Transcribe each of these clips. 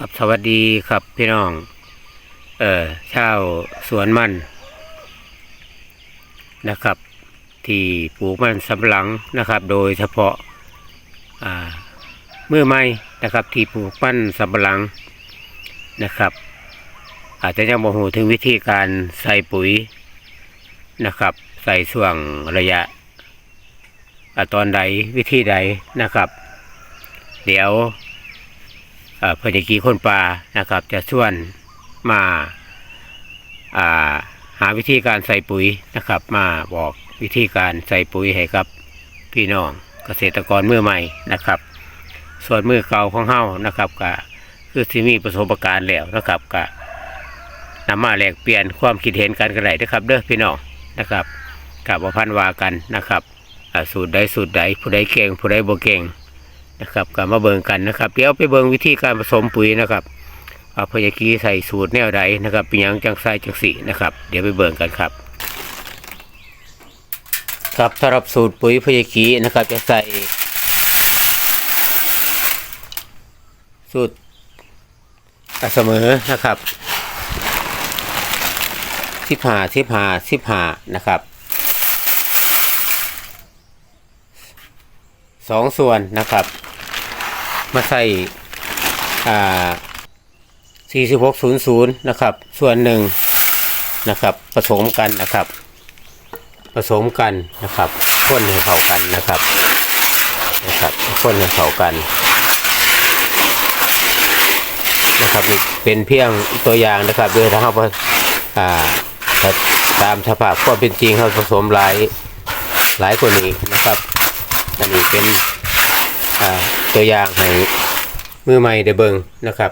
ครับสวัสดีครับพี่น้อง เอ่อชาวสวนมันนะครับ ที่ปลูกมันสำปะหลังนะครับ โดยเฉพาะอ่ามือใหม่นะครับ ที่ปลูกมันสำปะหลังนะครับ อาจจะยังบ่หูถึงวิธีการใส่ปุ๋ยนะครับ ใส่ช่วงระยะอตอนใดวิธีใดนะครับ เดี๋ยว เอ่อเพญกีคนปลานะครับ จะชวนมาาหาวิธีการใส่ปุ๋ยนะครับ มาบอกวิธีการใส่ปุ๋ยให้กับพี่น้องเกษตรกรมือใหม่นะครับ ส่วนมือเก่าของเฮานะครับก็คือที่มีประสบการณ์แล้วนะครับก็นำมาแลกเปลี่ยนความคิดเห็นกันกันได้นะครับ เด้อพี่น้องนะครับกับพันวากันนะครับสูตรใดสูตรใดผู้ใดเก่งผู้ใดบ่เก่ง นะครับก็มาเบิ่งกันนะครับเดี๋ยวไปเบิ่งวิธีการผสมปุ๋ยนะครับว่าพยากีใส่สูตรแนวใดนะครับเป็นยังจังใสจังสีนะครับ เดี๋ยวไปเบิ่งกันครับ ครับสำหรับสูตรปุ๋ยพยากีนะครับ จะใส่ สูตรเสมอนะครับสิบห้าสิบห้าสิบห้านะครับสองส่วนนะครับ มาใส่อ่า4600 นะครับ ส่วนหนึ่งนะครับ ผสมกันนะครับ ผสมกันนะครับคนให้เข้ากันนะครับนะครับคนให้เข้ากันนะครับนี่เป็นเพียงตัวอย่างนะครับโดยถ้าเราอ่าตามสภาพความเป็นจริงเราผสมหลายหลายกว่านี้นะครับ อันนี้เป็นอ่าตัวอย่างให้มือใหม่ได้เบิงนะครับ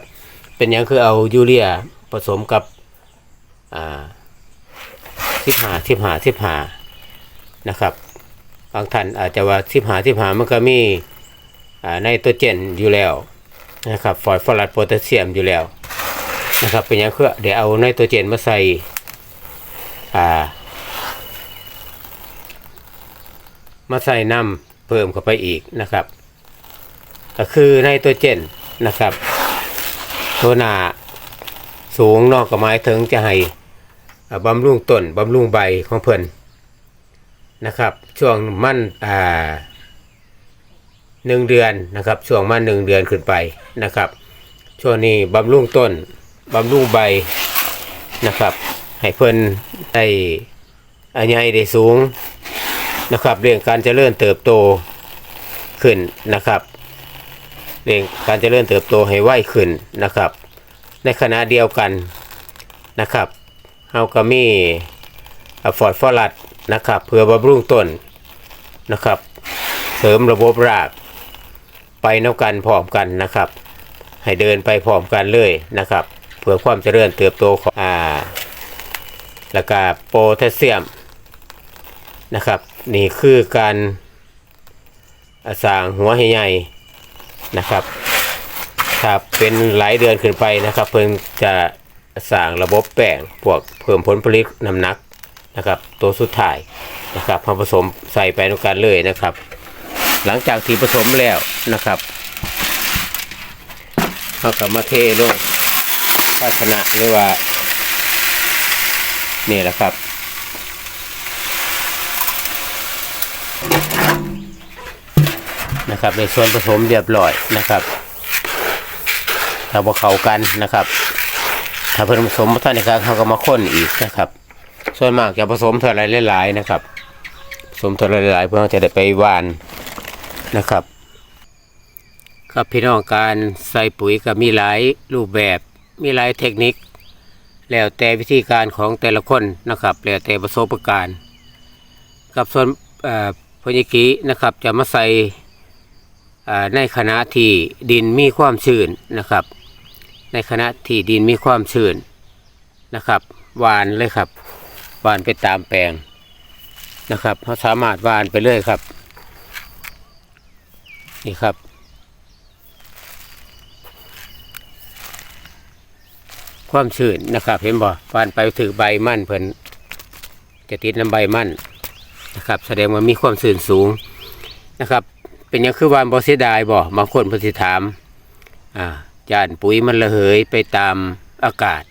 เป็นหยังคือเอายูเรียผสมกับอ่าทิพหาทิพหาทิพหานะครับบางท่านอาจจะว่าทิพหาทิพหามันก็มีอ่าในตัวเจนอยู่แล้วนะครับฟอสฟอรัสโพแทสเซียมอยู่แล้วนะครับเป็นหยังคือเดี๋ยวเอาในตัวเจนมาใส่อ่ามาใส่น้ำเพิ่มเข้าไปอีกนะครับ ก็คือไนโตรเจนนะครับ ตัวหนาสูงนอกกับไม้ถึงจะให้บำรุงต้นบำรุงใบของเพิ่นนะครับ ช่วงมันอ่าหนึ่งเดือนนะครับ ช่วงมันหนึ่งเดือนขึ้นไปนะครับ ช่วงนี้บำรุงต้นบำรุงใบนะครับ ให้เพิ่นได้อันใหญ่ได้สูงนะครับ เรื่องการเจริญเติบโตขึ้นนะครับ เร่งการเจริญเติบโตให้ไวขึ้นนะครับ ในขณะเดียวกันนะครับเฮาก็มีฟอร์ดฟอรัดนะครับเพื่อบำรุงต้นนะครับ เสริมระบบรากไปน้ากันพร้อมกันนะครับ ให้เดินไปพร้อมกันเลยนะครับ เพื่อความเจริญเติบโตของอ่าแล้วก็โพแทสเซียมนะครับ นี่คือการสร้างหัวใหญ่ นะครับถ้าเป็นหลายเดือนขึ้นไปนะครับ เพิ่งจะสร้างระบบแป้งพวกเพิ่มผลผลิตน้ำหนักนะครับ ตัวสุดท้ายนะครับพอผสมใส่ไปด้วยกันเลยนะครับ หลังจากที่ผสมแล้วนะครับเรากลับมาเทลงภาชนะหรือว่านี่แหละครับ นะครับในส่วนผสมเรียบร้อยนะครับถ้าบ่เข้ากันนะครับ ถ้าเพิ่นผสมมาท่านในการเขาก็มาข้นอีกนะครับ ส่วนมากจะผสมเท่าไรหลายๆนะครับ ผสมเท่าไรหลายเพื่อจะได้ไปหวานนะครับ ครับพี่น้องการใส่ปุ๋ยก็มีหลายรูปแบบมีหลายเทคนิค แล้วแต่วิธีการของแต่ละคนนะครับ แล้วแต่ประสบการณ์ กับส่วนพญกีนะครับจะมาใส่ ในขณะที่ดินมีความชื้นนะครับ ในขณะที่ดินมีความชื้นนะครับหวานเลยครับหวานไปตามแปลงนะครับเขาสามารถหวานไปเลยครับ นี่ครับ ความชื้นนะครับ เห็นบ่หวานไปถือใบมั่นเพิ่นจะติดน้ำใบมั่นนะครับ แสดงว่ามีความชื้นสูงนะครับ เป็นยังคือวานบอเสียดายบ่บางคนเพนสิถามอ่าจานปุ๋ยมันระเหยไปตามอากาศ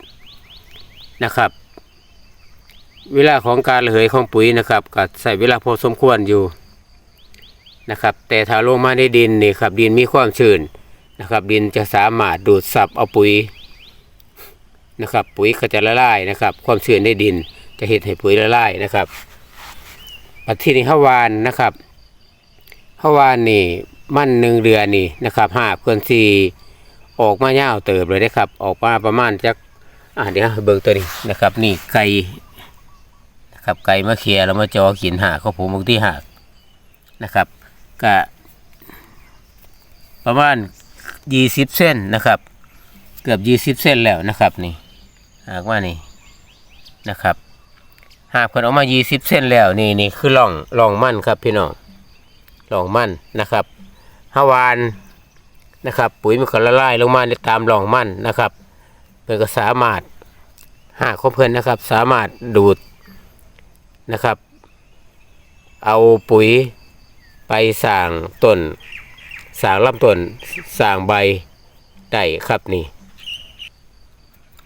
นะครับ เวลาของการระเหยของปุ๋ยนะครับ ก็ใส่เวลาพอสมควรอยู่นะครับ แต่ถ้าลงมาในดินนี่ครับ ดินมีความชื้นนะครับ ดินจะสามารถดูดซับเอาปุ๋ยนะครับ ปุ๋ยก็จะละลายนะครับ ความชื้นในดินจะเห็ดให้ปุ๋ยละลายนะครับปัจจุบันข้าวานนะครับ ข้าวานี่มันหนึ่งเดือนนี่นะครับหาเพื่อนสี่ออกมาเงาเติบเลยนะครับ ออกมาประมาณจักอ่าเดี๋ยวเบิ่งตัวนี้นะครับ นี่ไก่นะครับไก่มาเคลียร์แล้วมาจอขินหากเขาผมบางที่หากนะครับก็ประมาณยี่สิบเส้นนะครับ เกือบยี่สิบเส้นแล้วนะครับนี่หากว่านี่นะครับหากเพิ่นออกมายี่สิบเส้นแล้วนี่นี่คือล่องล่องมั่นครับพี่น้อง ลองมั่นนะครับฮาวานนะครับ ปุ๋ยมันก็ละลายลงมาในตามหลองมั่นนะครับเพิ่นก็สามารถหากของเพิ่นนะครับ สามารถดูดนะครับ เอาปุ๋ยไปสร้างต้นสร้างลำต้นสร้างใบได้ครับนี่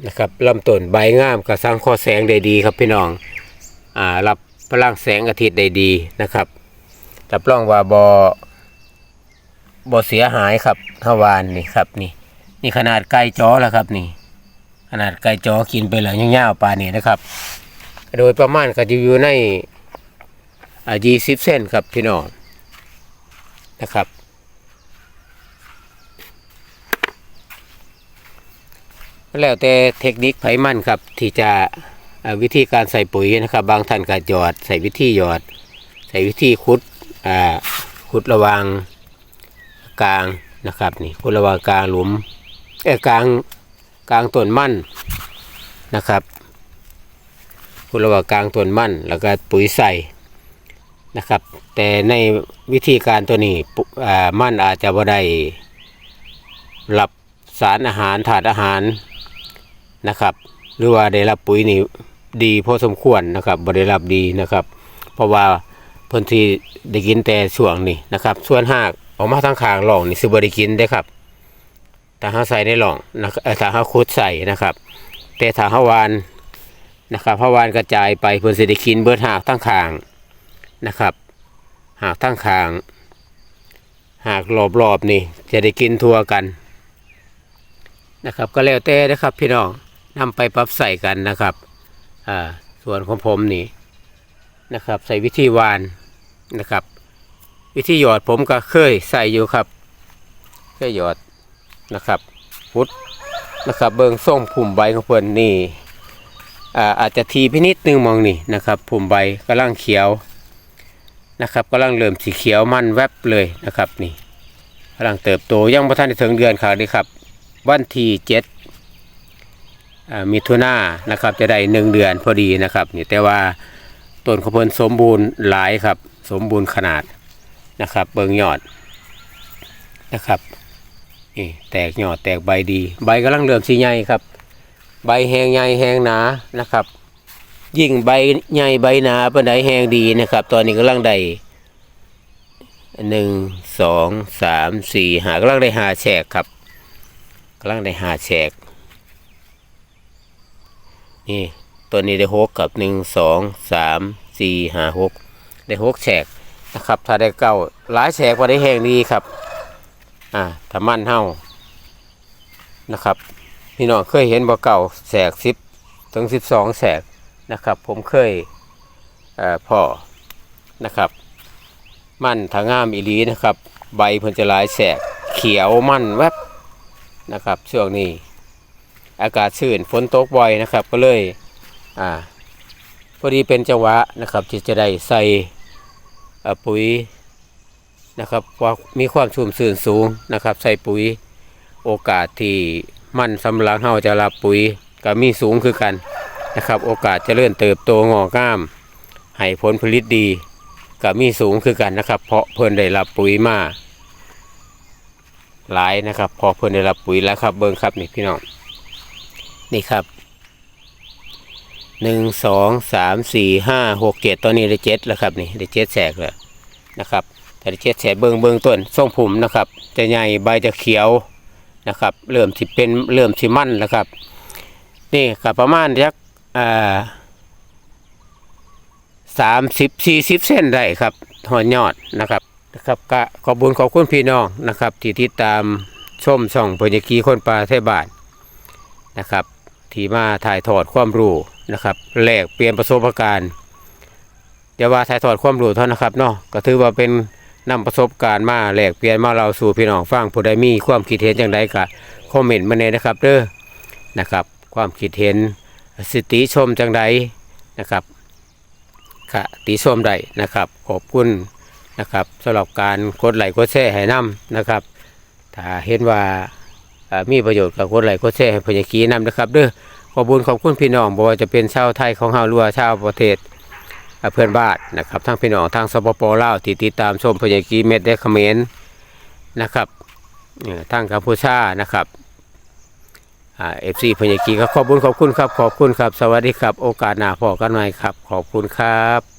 นะครับลำต้นใบงามกับสร้างข้อแสงได้ดีครับพี่น้องอ่ารับพลังแสงอาทิตย์ได้ดีนะครับ รับรองว่าบอบอเสียหายครับทวานนี่ครับ นี่ นี่ขนาดไก่จ้อแล้วครับ นี่ ขนาดไก่จ้อกินไปแล้วย่างๆปลาเนี่ยนะครับ โดยประมาณก็จะอยู่ในอ่ายี่สิบเส้นครับพี่น้องนะครับแล้วแต่เทคนิคไผมันครับ ที่จะวิธีการใส่ปุ๋ยนะครับ บางท่านก็หยอด ใส่วิธีหยอด ใส่วิธีคุด อ่าคุดระวางกลางนะครับนี่คุดระวางกลางหลุมเออกลางกลางต้นมั่นนะครับคุณระว่างกลางต้นมั่น แล้วก็ปุ๋ยใส่นะครับ แต่ในวิธีการตัวนี้มั่นอาจจะบ่ได้รับสารอาหารถาดอาหารนะครับ หรือว่าได้รับปุ๋ยนี่ดีพอสมควรนะครับบ่ได้รับดีนะครับ เพราะว่า เพิ่นที่ได้กินแต่ช่วงนี้นะครับ ส่วนหากออกมาทางขางหล่องนี่สิบ่ได้กินได้ครับถ้าหาใส่ในหล่องนะถ้าหาคุดใส่นะครับ แต่ถ้าหาวานนะครับพระวานกระจายไปเพื่อสิได้กินเบิดหากทั้งคางนะครับ หากทั้งคาง หากรอบๆนี่จะได้กินทั่วกันนะครับก็แล้วแต่นะครับพี่น้องนำไปปรับใส่กันนะครับอ่าส่วนของผมนี่ นะครับ ใส่วิธีวานนะครับ วิธีหยอดผมก็เคยใส่อยู่ครับเคยหยอดนะครับพุดนะครับ เบิงส่งผุ่มใบของเพิ่อนนี่อาอาจจะทีพินิดนึงมองนี่นะครับผุ่มใบกำลังเขียวนะครับกำลังเริ่มสีเขียวมันแวบเลยนะครับนี่กำลังเติบโตยังพระท่านถึงเดือนค่ะนี่ครับ วันที่เจ็ดมิถุนายนนะครับจะได้หนึ่งเดือนพอดีนะครับนี่แต่ว่า ต้นขาวเพิ่นสมบูรณ์หลายครับ สมบูรณ์ขนาดนะครับ เบิงยอดนะครับนี่แตกยอดแตกใบดี ใบกำลังเริ่มสีใหญ่ครับ ใบแหงใหญ่แหงหนานะครับ ยิ่งใบใหญ่ใบหนาเป็นไดแหงดีนะครับ ตอนนี้กำลังได้หนึ่งสองสามสี่หากำลังได้หาแฉกครับกำลังได้หาแฉกนี่ ตัวนี้ได้หกกับหนึ่งสองสามสี่ห้าหกได้หกแฉกนะครับ ถ้าได้เก้าหลายแฉกพอได้แห้งดีครับ อ่าถ้ามั่นเท่านะครับ พี่น้องเคยเห็นบ่เก่าแสกสิบถึงสิบสองแสกนะครับ ผมเคยเอ่อพ่อนะครับ มันทางงามอีลีนะครับ ใบเพิ่นจะหลายแสกเขียวมันแวบนะครับช่วงนี้ อากาศชื้นฝนตกบ่อยนะครับ ก็เลย อ่าพอดีเป็นจังหวะนะครับที่จะได้ใส่ปุ๋ยนะครับว่ามีความชุ่มชื้นสูงนะครับ ใส่ปุ๋ยโอกาสที่มันสำลังเฮาจะรับปุ๋ยก็มีสูงคือกันนะครับ โอกาสจะเลื่อนเติบโตงอกงามให้ผลผลิตดีก็มีสูงคือกันนะครับ เพราะเพิ่นได้รับปุ๋ยมาหลายนะครับ พอเพิ่นได้รับปุ๋ยแล้วครับเบิ้งครับนี่พี่น้องนี่ครับ หนึ่งสองสามสี่ห้าหกเจ็ดตอนนี้ได้เจ็ดแล้วครับนี่ได้เจ็ดแสกแล้วนะครับแต่ได้เจ็ดแสกเบิ้งเบิ้งต้นส่งผุ่มนะครับจะใหญ่ใบจะเขียวนะครับเริ่มสิเป็นเริ่มสิมั่นแล้วครับนี่ก็ประมาณยักสามสิบสี่สิบเส้นได้ครับหอนยอดนะครับนะครับก็ขอบุญขอบคุณพี่น้องนะครับ ที่ติดตามชมส่องปัญญาคีคนปลาเทศบาทนะครับ ที่มาถ่ายทอดความรู้ นะครับแลกเปลี่ยนประสบการณ์เดี๋ยวว่าถ่ายทอดความรู้เท่านะครับเนาะก็ถือว่าเป็นนำประสบการณ์มาแลกเปลี่ยนมาเราสู่พี่น้องฟังผู้ใดมีความคิดเห็นอย่างไรก็คอมเมนต์มาในนะครับเด้อนะครับ ความคิดเห็นสิติชมจังใดนะครับค่ะติชมใดนะครับ ขอบคุณนะครับสำหรับการกดไลค์กดแชร์ให้นํนะครับ ถ้าเห็นว่ามีประโยชน์กับกดไลค์กดแชร์ให้พญากีนํนะครับเด้อ ขอบุญขอบคุณพี่น้องบ่ว่าจะเป็นชาวไทยของเฮาหรือว่าชาวประเทศเพื่อนบ้านนะครับทั้งพี่น้องทางสปปลาวที่ติดตามชมพญากีเม็ดได้เขมรนะครับเอ่อทางกัมพูชานะครับเอฟซีพญากีก็ขอบคุณขอบคุณครับขอบคุณครับ สวัสดีครับ โอกาสหน้าพอกันใหม่ครับ ขอบคุณครับ